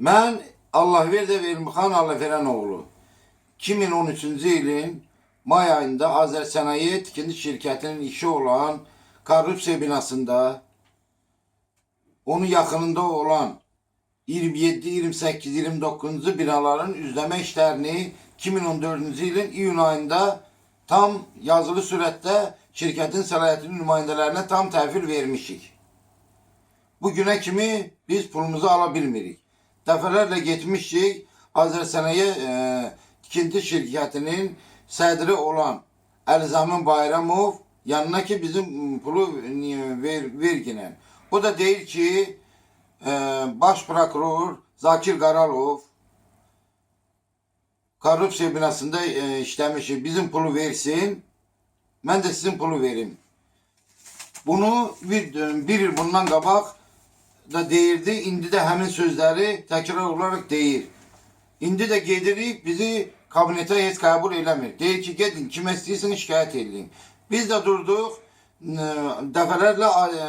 Mən Allahverdi Elmixan Allahverənoğlu 2013-cü ilin may ayında Azər Sənaye Tikinti şirkətinin işi olan korrupsiya binasında onun yaxınında olan 27, 28, 29-cu binaların üzləmə işlərini 2014-cü ilin iyun ayında tam yazılı surətdə şirkətin səlahiyyətli nümayəndələrinə tam təhvil vermişik. Bu günə kimi biz pulumuzu ala bilmirik. Dəfələrlə getmişik Azərsənaye e, tikinti şirkətinin olan Əlzamin Bayramov yanına ki bizim pulu e, ver, verginən. O da deyir ki e, baş prokuror Zakir Qaralov korrupsiya binasında e, işləmişik. Bizim pulu versin. Mən də sizin pulu verim. Bunu bir, bir il bundan qabaq da deyirdi. İndi də həmin sözləri təkrar olaraq deyir. İndi də gedirik bizi kabinetə heç qəbul eləmir. Deyir ki, gedin kimə istəyirsiniz şikayət edin. Biz də durduq dəfələrlə e,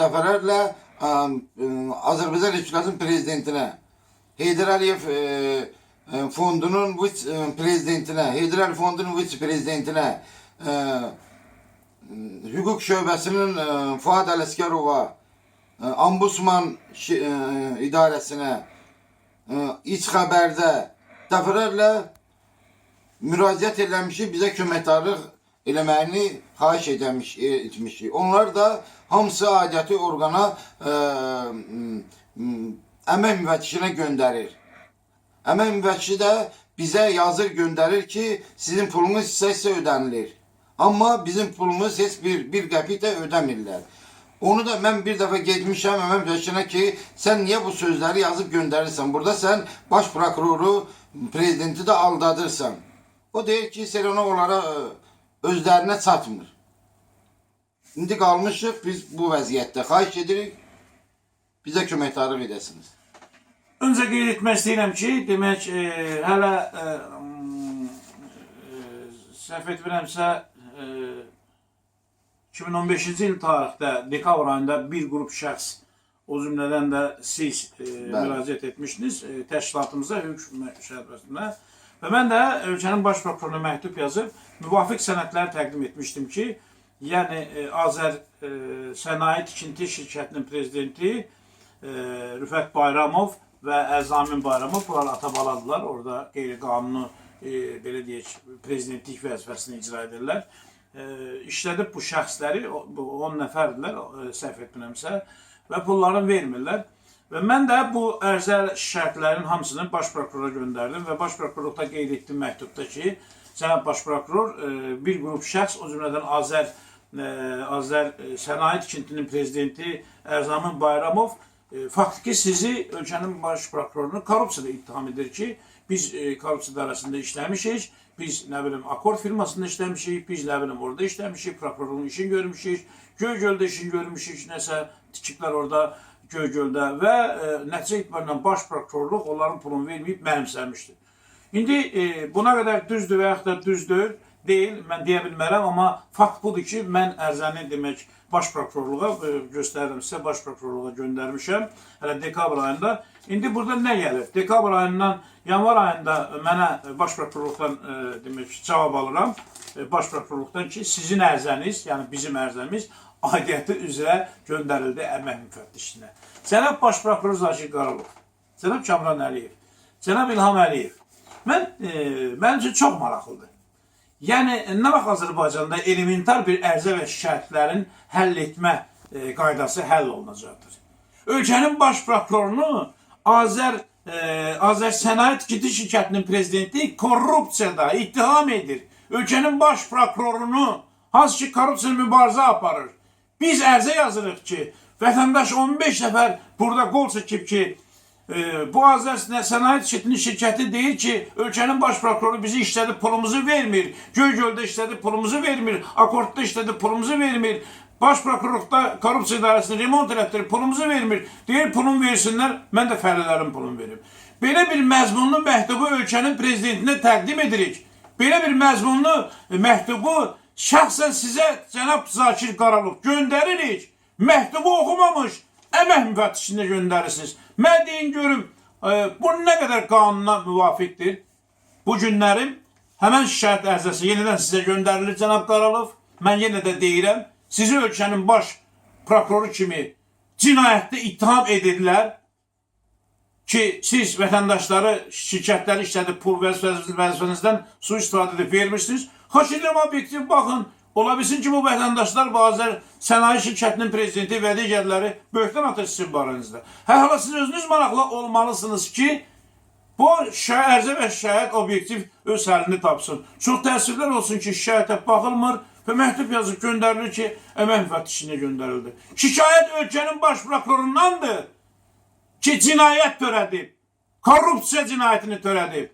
dəfələrlə e, Azərbaycan Respublikasının prezidentinə Heydər Əliyev e, e, fondunun prezidentinə, Heydər Əliyev fondunun vice prezidentinə, e, hüquq şöbəsinin Fuad Ələsgərova, Ambusman şi- e, idarəsinə, e, iç xəbərdə dəfələrlə müraciət eləmişik, bizə köməkdarlıq eləməyini xahiş edəmiş, e, etmişik. Onlar da hamısı aidiyyəti orqana m- əmək müvəkkişinə göndərir. Əmək müvəkkili də bizə yazır göndərir ki, sizin pulunuz hissə-hissə ödənilir. Amma bizim pulumuz heç bir, bir qəpik də ödəmirlər. Onu da mən bir dəfə getmişəm əmək müvəkkilinə ki, sən niyə bu sözləri yazıb göndərirsən? Burada sən baş prokuroru, prezidenti də aldadırsan. O deyir ki, Selena onlara ə, özlərinə çatmır. İndi qalmışıq biz bu vəziyyətdə. Xahiş edirik, bizə köməkdarlıq edəsiniz. Öncə qeyd etmək istəyirəm ki, demək, e, hələ e, m, e, səhv etmirəmsə e, 2015-ci il tarixdə dekabr ayında bir qrup şəxs o cümlədən də siz e, müraciət etmişdiniz e, təşkilatımıza, hüquq şəbəkəsinə və mən də ölkənin baş prokuroruna məktub yazıb müvafiq sənədlər təqdim etmişdim ki, yəni e, Azər e, Sənaye Tikinti şirkətinin prezidenti e, Rüfət Bayramov və Əzamin Bayramov bunlar atabaladılar. Orada qeyri-qanuni e, belə deyək, prezidentlik vəzifəsini icra edirlər. E, işlədib bu şəxsləri, bu 10 nəfərdirlər, e, səhv etmirəmsə, və pullarını vermirlər. Və mən də bu ərzə şərtlərin hamısını baş prokurora göndərdim və baş prokurorluqda qeyd etdim məktubda ki, cənab baş prokuror e, bir qrup şəxs, o cümlədən Azər e, Azər Sənaye Tikintinin prezidenti Ərzamin Bayramov faktiki sizi ölkənin baş prokurorunu korrupsiyada ittiham edir ki, biz e, korrupsiya idarəsində işləmişik, biz nə bilim akord firmasında işləmişik, biz nə bilim orada işləmişik, prokurorluğun işini görmüşük, Göygöldə işini görmüşük, nəsə tikiblər orada Göygöldə və e, nəticə etibarıyla baş prokurorluq onların pulunu verməyib mənimsəmişdir. İndi e, buna qədər düzdür və yaxud da düzdür deyil, mən deyə bilmərəm, amma fakt budur ki, mən ərzəni demək baş prokurorluğa e, göstərirəm sizə, baş prokurorluğa göndərmişəm hələ dekabr ayında. İndi burada nə gəlir? Dekabr ayından yanvar ayında mənə baş prokurorluqdan e, demək cavab alıram. E, baş prokurorluqdan ki, sizin ərzəniz, yəni bizim ərzəmiz aidiyyəti üzrə göndərildi əmək müfəttişinə. Cənab baş prokuror Zakir Qaralov, cənab Kamran Əliyev, cənab İlham Əliyev. Mən e, mənim üçün çox maraqlıdır. Yəni nə vaxt Azərbaycanda elementar bir ərizə və şikayətlərin həll etmə e, qaydası həll olunacaqdır. Ölkənin baş prokurorunu Azər e, Azər Sənaye Tikinti şirkətinin prezidenti korrupsiyada ittiham edir. Ölkənin baş prokurorunu hansı ki korrupsiya mübarizə aparır. Biz ərizə yazırıq ki, vətəndaş 15 nəfər burada qol çəkib ki, e, bu Azər Sənaye Tikinti şirkəti deyir ki, ölkənin baş prokuroru bizi işlədib pulumuzu vermir. Göygöldə işlədib pulumuzu vermir. Akordda işlədib pulumuzu vermir. Baş prokurorluqda korrupsiya idarəsini remont elətdirib pulumuzu vermir. Deyir pulumu versinlər, mən də fəalilərin pulunu verim. Belə bir məzmunlu məktubu ölkənin prezidentinə təqdim edirik. Belə bir məzmunlu məktubu şəxsən sizə cənab Zakir Qaralov göndəririk. Məktubu oxumamış əmək müfəttişinə göndərirsiniz. Mən deyin görüm, e, bu nə qədər qanuna müvafiqdir? Bu günlərim həmən şikayət ərizəsi yenidən sizə göndərilir cənab Qaralov. Mən yenə də deyirəm, sizi ölkənin baş prokuroru kimi cinayətdə ittiham edirlər ki, siz vətəndaşları şirkətləri işlədib pul vəzifəniz- vəzifənizdən su istifadə edib vermişsiniz. Xaş edirəm obyektiv baxın. Ola bilsin ki, bu vətəndaşlar bazı sənaye şirkətinin prezidenti və digərləri böhtan atır sizin barənizdə. Hala siz özünüz maraqlı olmalısınız ki, bu ərizə və şikayət obyektiv öz həllini tapsın. Çox təəssüflər olsun ki, şikayətə baxılmır və məktub yazıb göndərilir ki, əmək müfəttişinə göndərildi. Şikayət ölkənin baş prokurorundandır ki, cinayət törədib. Korrupsiya cinayətini törədib.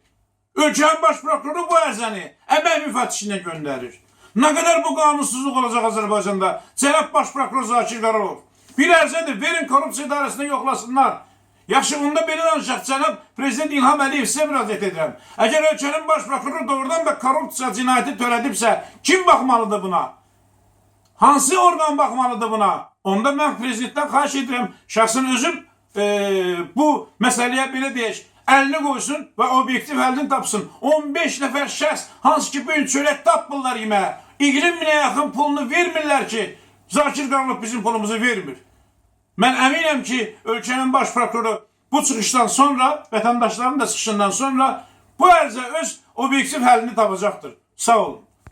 Ölkənin baş prokuroru bu ərzəni əmək müfəttişinə göndərir. Nə qədər bu qanunsuzluq olacaq Azərbaycanda? Cənab baş prokuror Zakir Qaralov. Bir ərzədir, verin korrupsiya idarəsində yoxlasınlar. Yaxşı, bunda belə danışaq, cənab Prezident İlham Əliyev sizə müraciət edirəm. Əgər ölkənin baş doğrudan da korrupsiya cinayəti törədibsə, kim baxmalıdır buna? Hansı orqan baxmalıdır buna? Onda mən prezidentdən xahiş edirəm, şəxsən özüm e, bu məsələyə belə deyək, əlini qoysun və obyektiv həllini tapsın. 15 nəfər şəxs, hansı ki bu gün çörək tapmırlar yeməyə, 20 minə yaxın pulunu vermirlər ki, Zakir Qaralov bizim pulumuzu vermir. Mən əminəm ki, ölkənin baş prokuroru bu çıxışdan sonra, vətəndaşların da çıxışından sonra bu ərizə öz obyektiv həllini tapacaqdır. Sağ olun.